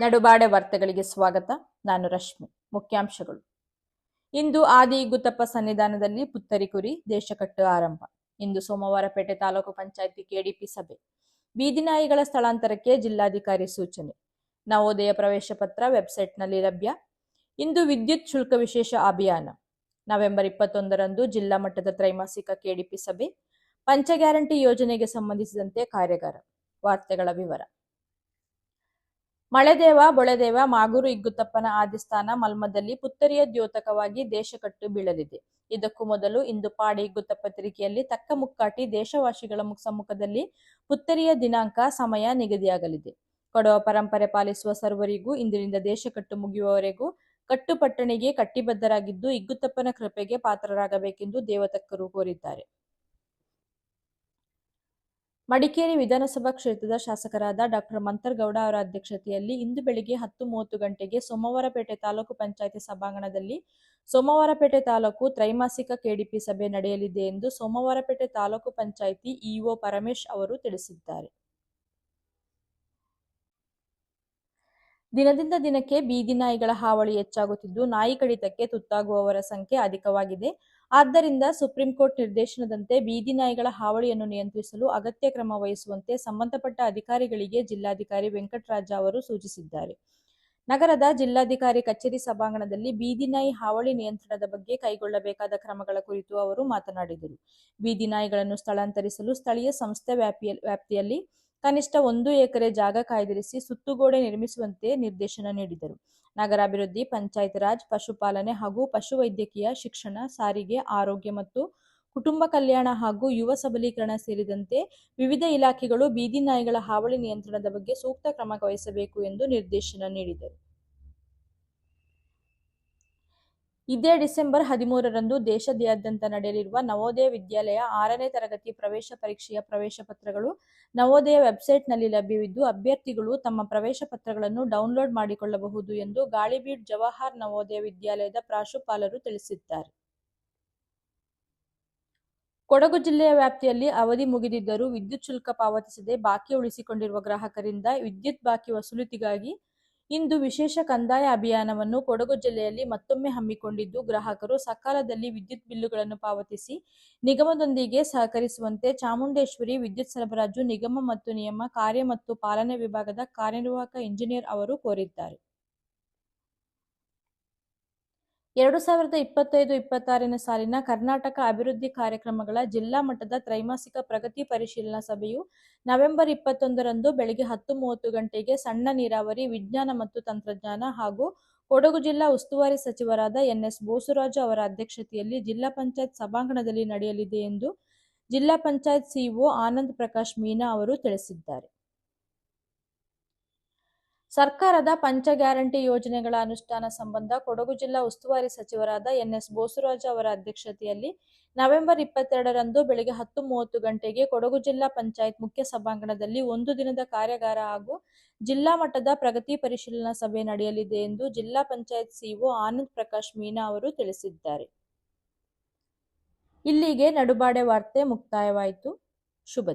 ನಡುಬಾಡೆ ವಾರ್ತೆಗಳಿಗೆ ಸ್ವಾಗತ. ನಾನು ರಶ್ಮಿ. ಮುಖ್ಯಾಂಶಗಳು. ಇಂದು ಆದಿ ಗುತ್ತಪ್ಪ ಸನ್ನಿಧಾನದಲ್ಲಿ ಪುತ್ತರಿ ಕುರಿ ದೇಶಕಟ್ಟು ಆರಂಭ. ಇಂದು ಸೋಮವಾರಪೇಟೆ ತಾಲೂಕು ಪಂಚಾಯಿತಿ ಕೆಡಿಪಿ ಸಭೆ. ಬೀದಿನಾಯಿಗಳ ಸ್ಥಳಾಂತರಕ್ಕೆ ಜಿಲ್ಲಾಧಿಕಾರಿ ಸೂಚನೆ. ನವೋದಯ ಪ್ರವೇಶ ಪತ್ರ ವೆಬ್ಸೈಟ್ನಲ್ಲಿ ಲಭ್ಯ. ಇಂದು ವಿದ್ಯುತ್ ಶುಲ್ಕ ವಿಶೇಷ ಅಭಿಯಾನ. ನವೆಂಬರ್ ಇಪ್ಪತ್ತೊಂದರಂದು ಜಿಲ್ಲಾ ಮಟ್ಟದ ತ್ರೈಮಾಸಿಕ ಕೆಡಿಪಿ ಸಭೆ. ಪಂಚ ಗ್ಯಾರಂಟಿ ಯೋಜನೆಗೆ ಸಂಬಂಧಿಸಿದಂತೆ ಕಾರ್ಯಾಗಾರ. ವಾರ್ತೆಗಳ ವಿವರ. ಮಳೆದೇವ, ಬೊಳೆದೇವ, ಮಾಗೂರು, ಇಗ್ಗುತ್ತಪ್ಪನ ಆದಿಸ್ಥಾನ ಮಲ್ಮದಲ್ಲಿ ಪುತ್ತರಿಯ ದ್ಯೋತಕವಾಗಿ ದೇಶಕಟ್ಟು ಬೀಳಲಿದೆ. ಇದಕ್ಕೂ ಮೊದಲು ಇಂದು ಪಾಡಿ ಇಗ್ಗುತ್ತಪ್ಪ ಪತ್ರಿಕೆಯಲ್ಲಿ ತಕ್ಕ ಮುಕ್ಕಾಟಿ ದೇಶವಾಸಿಗಳ ಮುಖ ಸಮ್ಮುಖದಲ್ಲಿ ಪುತ್ತರಿಯ ದಿನಾಂಕ ಸಮಯ ನಿಗದಿಯಾಗಲಿದೆ. ಕೊಡವ ಪರಂಪರೆ ಪಾಲಿಸುವ ಸರ್ವರಿಗೂ ಇಂದಿನಿಂದ ದೇಶಕಟ್ಟು ಮುಗಿಯುವವರೆಗೂ ಕಟ್ಟುಪಟ್ಟಣಿಗೆ ಕಟ್ಟಿಬದ್ಧರಾಗಿದ್ದು ಇಗ್ಗುತ್ತಪ್ಪನ ಕೃಪೆಗೆ ಪಾತ್ರರಾಗಬೇಕೆಂದು ದೇವತಕ್ಕರು ಕೋರಿದ್ದಾರೆ. ಮಡಿಕೇರಿ ವಿಧಾನಸಭಾ ಕ್ಷೇತ್ರದ ಶಾಸಕರಾದ ಡಾಕ್ಟರ್ ಮಂತರ್ಗೌಡ ಅವರ ಅಧ್ಯಕ್ಷತೆಯಲ್ಲಿ ಇಂದು ಬೆಳಿಗ್ಗೆ ಹತ್ತು ಮೂವತ್ತು ಗಂಟೆಗೆ ಸೋಮವಾರಪೇಟೆ ತಾಲೂಕು ಪಂಚಾಯಿತಿ ಸಭಾಂಗಣದಲ್ಲಿ ಸೋಮವಾರಪೇಟೆ ತಾಲೂಕು ತ್ರೈಮಾಸಿಕ ಕೆಡಿಪಿ ಸಭೆ ನಡೆಯಲಿದೆ ಎಂದು ಸೋಮವಾರಪೇಟೆ ತಾಲೂಕು ಪಂಚಾಯಿತಿ ಇಒ ಪರಮೇಶ್ ಅವರು ತಿಳಿಸಿದ್ದಾರೆ. ದಿನದಿಂದ ದಿನಕ್ಕೆ ಬೀದಿ ನಾಯಿಗಳ ಹಾವಳಿ ಹೆಚ್ಚಾಗುತ್ತಿದ್ದು ನಾಯಿ ಕಡಿತಕ್ಕೆ ತುತ್ತಾಗುವವರ ಸಂಖ್ಯೆ ಅಧಿಕವಾಗಿದೆ. ಆದ್ದರಿಂದ ಸುಪ್ರೀಂ ಕೋರ್ಟ್ ನಿರ್ದೇಶನದಂತೆ ಬೀದಿ ನಾಯಿಗಳ ಹಾವಳಿಯನ್ನು ನಿಯಂತ್ರಿಸಲು ಅಗತ್ಯ ಕ್ರಮ ವಹಿಸುವಂತೆ ಸಂಬಂಧಪಟ್ಟ ಅಧಿಕಾರಿಗಳಿಗೆ ಜಿಲ್ಲಾಧಿಕಾರಿ ವೆಂಕಟರಾಜ ಅವರು ಸೂಚಿಸಿದ್ದಾರೆ. ನಗರದ ಜಿಲ್ಲಾಧಿಕಾರಿ ಕಚೇರಿ ಸಭಾಂಗಣದಲ್ಲಿ ಬೀದಿ ನಾಯಿ ಹಾವಳಿ ನಿಯಂತ್ರಣದ ಬಗ್ಗೆ ಕೈಗೊಳ್ಳಬೇಕಾದ ಕ್ರಮಗಳ ಕುರಿತು ಅವರು ಮಾತನಾಡಿದರು. ಬೀದಿ ನಾಯಿಗಳನ್ನು ಸ್ಥಳಾಂತರಿಸಲು ಸ್ಥಳೀಯ ಸಂಸ್ಥೆ ವ್ಯಾಪಿಯ ವ್ಯಾಪ್ತಿಯಲ್ಲಿ ಕನಿಷ್ಠ ಒಂದು ಎಕರೆ ಜಾಗ ಕಾಯ್ದಿರಿಸಿ ಸುತ್ತುಗೋಡೆ ನಿರ್ಮಿಸುವಂತೆ ನಿರ್ದೇಶನ ನೀಡಿದರು. ನಗರಾಭಿವೃದ್ಧಿ, ಪಂಚಾಯತ್ ರಾಜ್, ಪಶುಪಾಲನೆ ಹಾಗೂ ಪಶುವೈದ್ಯಕೀಯ ಶಿಕ್ಷಣ, ಸಾರಿಗೆ, ಆರೋಗ್ಯ ಮತ್ತು ಕುಟುಂಬ ಕಲ್ಯಾಣ ಹಾಗೂ ಯುವ ಸಬಲೀಕರಣ ಸೇರಿದಂತೆ ವಿವಿಧ ಇಲಾಖೆಗಳು ಬೀದಿ ನಾಯಿಗಳ ಹಾವಳಿ ನಿಯಂತ್ರಣದ ಬಗ್ಗೆ ಸೂಕ್ತ ಕ್ರಮ ವಹಿಸಬೇಕು ಎಂದು ನಿರ್ದೇಶನ ನೀಡಿದರು. ಇದೇ ಡಿಸೆಂಬರ್ ಹದಿಮೂರರಂದು ದೇಶದಾದ್ಯಂತ ನಡೆಯಲಿರುವ ನವೋದಯ ವಿದ್ಯಾಲಯ ಆರನೇ ತರಗತಿ ಪ್ರವೇಶ ಪರೀಕ್ಷೆಯ ಪ್ರವೇಶ ಪತ್ರಗಳು ನವೋದಯ ವೆಬ್ಸೈಟ್ನಲ್ಲಿ ಲಭ್ಯವಿದ್ದು, ಅಭ್ಯರ್ಥಿಗಳು ತಮ್ಮ ಪ್ರವೇಶ ಪತ್ರಗಳನ್ನು ಡೌನ್ಲೋಡ್ ಮಾಡಿಕೊಳ್ಳಬಹುದು ಎಂದು ಗಾಳಿಬೀಡ್ ಜವಾಹರ್ ನವೋದಯ ವಿದ್ಯಾಲಯದ ಪ್ರಾಶುಪಾಲರು ತಿಳಿಸಿದ್ದಾರೆ. ಕೊಡಗು ಜಿಲ್ಲೆಯ ವ್ಯಾಪ್ತಿಯಲ್ಲಿ ಅವಧಿ ಮುಗಿದಿದ್ದರೂ ವಿದ್ಯುತ್ ಶುಲ್ಕ ಪಾವತಿಸದೆ ಬಾಕಿ ಉಳಿಸಿಕೊಂಡಿರುವ ಗ್ರಾಹಕರಿಂದ ವಿದ್ಯುತ್ ಬಾಕಿ ವಸೂಲಿತಿಗಾಗಿ ಇಂದು ವಿಶೇಷ ಕಂದಾಯ ಅಭಿಯಾನವನ್ನು ಕೊಡಗು ಜಿಲ್ಲೆಯಲ್ಲಿ ಮತ್ತೊಮ್ಮೆ ಹಮ್ಮಿಕೊಂಡಿದ್ದು, ಗ್ರಾಹಕರು ಸಕಾಲದಲ್ಲಿ ವಿದ್ಯುತ್ ಬಿಲ್ಲುಗಳನ್ನು ಪಾವತಿಸಿ ನಿಗಮದೊಂದಿಗೆ ಸಹಕರಿಸುವಂತೆ ಚಾಮುಂಡೇಶ್ವರಿ ವಿದ್ಯುತ್ ಸರಬರಾಜು ನಿಗಮ ಮತ್ತು ನಿಯಮ, ಕಾರ್ಯ ಮತ್ತು ಪಾಲನೆ ವಿಭಾಗದ ಕಾರ್ಯನಿರ್ವಾಹಕ ಇಂಜಿನಿಯರ್ ಅವರು ಕೋರಿದ್ದಾರೆ. ಎರಡು ಸಾವಿರದ ಇಪ್ಪತ್ತೈದು ಇಪ್ಪತ್ತಾರನೇ ಸಾಲಿನ ಕರ್ನಾಟಕ ಅಭಿವೃದ್ಧಿ ಕಾರ್ಯಕ್ರಮಗಳ ಜಿಲ್ಲಾ ಮಟ್ಟದ ತ್ರೈಮಾಸಿಕ ಪ್ರಗತಿ ಪರಿಶೀಲನಾ ಸಭೆಯು ನವೆಂಬರ್ ಇಪ್ಪತ್ತೊಂದರಂದು ಬೆಳಗ್ಗೆ ಹತ್ತು ಮೂವತ್ತು ಗಂಟೆಗೆ ಸಣ್ಣ ನೀರಾವರಿ, ವಿಜ್ಞಾನ ಮತ್ತು ತಂತ್ರಜ್ಞಾನ ಹಾಗೂ ಕೊಡಗು ಜಿಲ್ಲಾ ಉಸ್ತುವಾರಿ ಸಚಿವರಾದ ಎನ್ಎಸ್ ಬೋಸುರಾಜು ಅವರ ಅಧ್ಯಕ್ಷತೆಯಲ್ಲಿ ಜಿಲ್ಲಾ ಪಂಚಾಯತ್ ಸಭಾಂಗಣದಲ್ಲಿ ನಡೆಯಲಿದೆ ಎಂದು ಜಿಲ್ಲಾ ಪಂಚಾಯತ್ ಸಿಇಒ ಆನಂದ್ ಪ್ರಕಾಶ್ ಮೀನಾ ಅವರು ತಿಳಿಸಿದ್ದಾರೆ. ಸರ್ಕಾರದ ಪಂಚ ಗ್ಯಾರಂಟಿ ಯೋಜನೆಗಳ ಅನುಷ್ಠಾನ ಸಂಬಂಧ ಕೊಡಗು ಜಿಲ್ಲಾ ಉಸ್ತುವಾರಿ ಸಚಿವರಾದ ಎನ್ಎಸ್ ಬೋಸುರಾಜ್ ಅವರ ಅಧ್ಯಕ್ಷತೆಯಲ್ಲಿ ನವೆಂಬರ್ ಇಪ್ಪತ್ತೆರಡರಂದು ಬೆಳಗ್ಗೆ ಹತ್ತು ಮೂವತ್ತು ಗಂಟೆಗೆ ಕೊಡಗು ಜಿಲ್ಲಾ ಪಂಚಾಯತ್ ಮುಖ್ಯ ಸಭಾಂಗಣದಲ್ಲಿ ಒಂದು ದಿನದ ಕಾರ್ಯಾಗಾರ ಹಾಗೂ ಜಿಲ್ಲಾ ಮಟ್ಟದ ಪ್ರಗತಿ ಪರಿಶೀಲನಾ ಸಭೆ ನಡೆಯಲಿದೆ ಎಂದು ಜಿಲ್ಲಾ ಪಂಚಾಯತ್ ಸಿಇಒ ಆನಂದ್ ಪ್ರಕಾಶ್ ಮೀನಾ ಅವರು ತಿಳಿಸಿದ್ದಾರೆ. ಇಲ್ಲಿಗೆ ನಡುಬಾಡೆ ವಾರ್ತೆ ಮುಕ್ತಾಯವಾಯಿತು. ಶುಭ